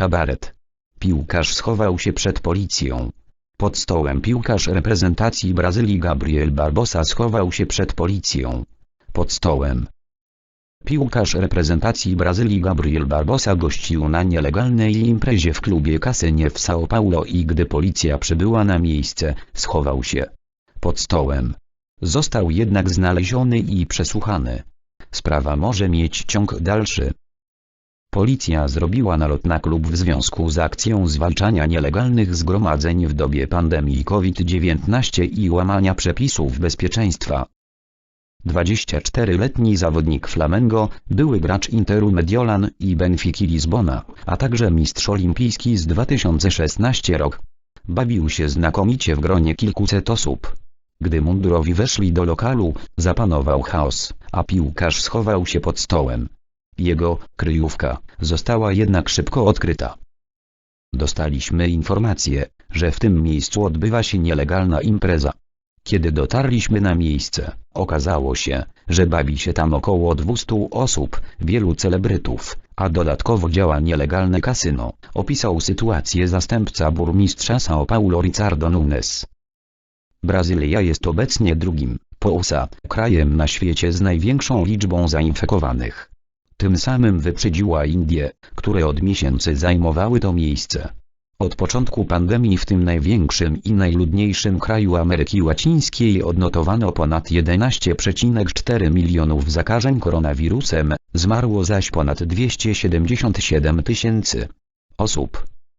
Kabaret. Piłkarz schował się przed policją. Pod stołem piłkarz reprezentacji Brazylii Gabriel Barbosa schował się przed policją. Pod stołem. Piłkarz reprezentacji Brazylii Gabriel Barbosa gościł na nielegalnej imprezie w klubie kasynie w São Paulo i gdy policja przybyła na miejsce, schował się. Pod stołem. Został jednak znaleziony i przesłuchany. Sprawa może mieć ciąg dalszy. Policja zrobiła nalot na klub w związku z akcją zwalczania nielegalnych zgromadzeń w dobie pandemii COVID-19 i łamania przepisów bezpieczeństwa. 24-letni zawodnik Flamengo, były gracz Interu Mediolan i Benfiki Lizbona, a także mistrz olimpijski z 2016 rok. Bawił się znakomicie w gronie kilkuset osób. Gdy mundurowi weszli do lokalu, zapanował chaos, a piłkarz schował się pod stołem. Jego kryjówka została jednak szybko odkryta. Dostaliśmy informację, że w tym miejscu odbywa się nielegalna impreza. Kiedy dotarliśmy na miejsce, okazało się, że bawi się tam około 200 osób, wielu celebrytów, a dodatkowo działa nielegalne kasyno, opisał sytuację zastępca burmistrza São Paulo Ricardo Nunes. Brazylia jest obecnie drugim, po USA, krajem na świecie z największą liczbą zainfekowanych. Tym samym wyprzedziła Indie, które od miesięcy zajmowały to miejsce. Od początku pandemii w tym największym i najludniejszym kraju Ameryki Łacińskiej odnotowano ponad 11,4 milionów zakażeń koronawirusem, zmarło zaś ponad 277 tysięcy osób.